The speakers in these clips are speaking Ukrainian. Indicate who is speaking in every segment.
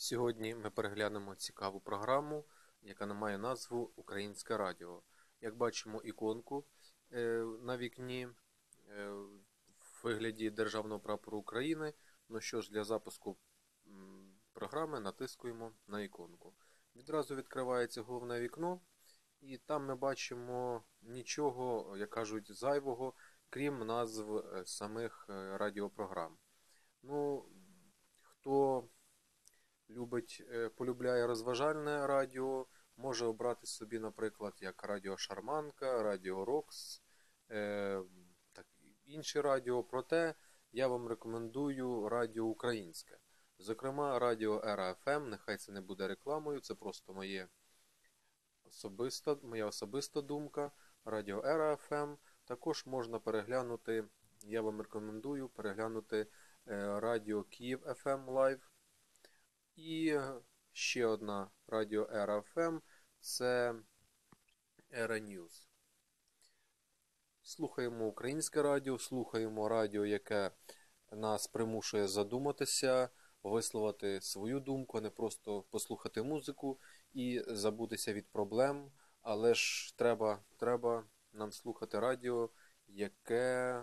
Speaker 1: Сьогодні ми переглянемо цікаву програму, яка має назву Українське радіо. Як бачимо іконку е, на вікні е, в вигляді Державного прапору України. Ну що ж, для запуску програми натискуємо на іконку. Відразу відкривається головне вікно, і там ми бачимо нічого, як кажуть, зайвого, крім назв е, самих радіопрограм. Ну, хто любить, е, полюбляє розважальне радіо, може обрати собі, наприклад, як Радіо Шарманка, Радіо Рокс, е, так, інші радіо. Проте я вам рекомендую Радіо Українське. Зокрема, Радіо Ера ФМ, нехай це не буде рекламою, це просто моє особиста, моя особиста думка. Радіо Ера ФМ. Також можна переглянути, я вам рекомендую переглянути е, Радіо Київ FM Live. І ще одна радіо Era FM це Era News. Слухаємо українське радіо, слухаємо радіо, яке нас примушує задуматися, висловити свою думку, не просто послухати музику і забутися від проблем. Але ж треба, треба нам слухати радіо, яке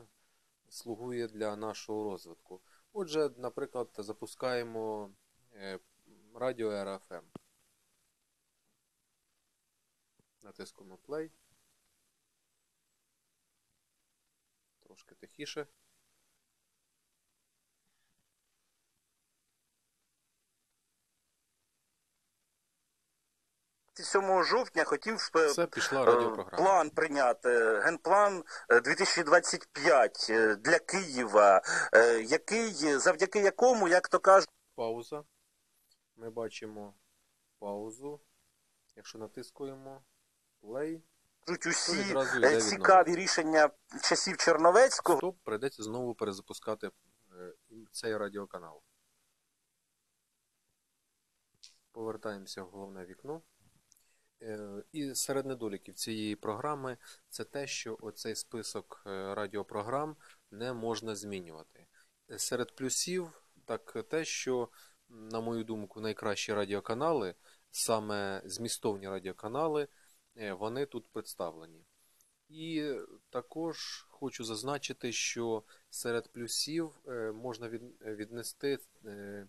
Speaker 1: слугує для нашого розвитку. Отже, наприклад, запускаємо радіо РФМ. Натискуємо play. Трошки тихіше.
Speaker 2: 7 жовтня хотів е,
Speaker 1: Це пішла
Speaker 2: е,
Speaker 1: радіопрограма.
Speaker 2: план прийняти генплан е, 2025 е, для Києва, е, який завдяки якому, як то кажуть,
Speaker 1: Пауза. Ми бачимо паузу. Якщо натискуємо play,
Speaker 2: усі е, цікаві рішення часів Черновецького.
Speaker 1: стоп, прийдеться знову перезапускати е, цей радіоканал. Повертаємося в головне вікно. Е, І серед недоліків цієї програми це те, що оцей список радіопрограм не можна змінювати. Серед плюсів так те, що, на мою думку, найкращі радіоканали, саме змістовні радіоканали, е, вони тут представлені. І також хочу зазначити, що серед плюсів е, можна віднести е,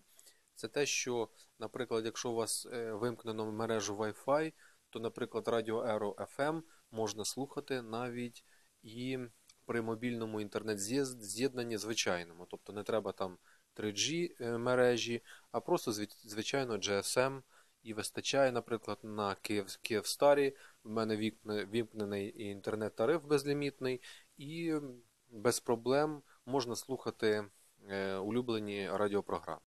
Speaker 1: це те, що, наприклад, якщо у вас вимкнено мережу Wi-Fi, то, наприклад, радіо Aero FM можна слухати навіть і при мобільному інтернет-з'єднанні звичайному. Тобто не треба там 3G е, мережі, а просто звичайно GSM. І вистачає, наприклад, на Київ, Київстарі. В мене вімкнений інтернет-тариф безлімітний, і без проблем можна слухати е, улюблені радіопрограми.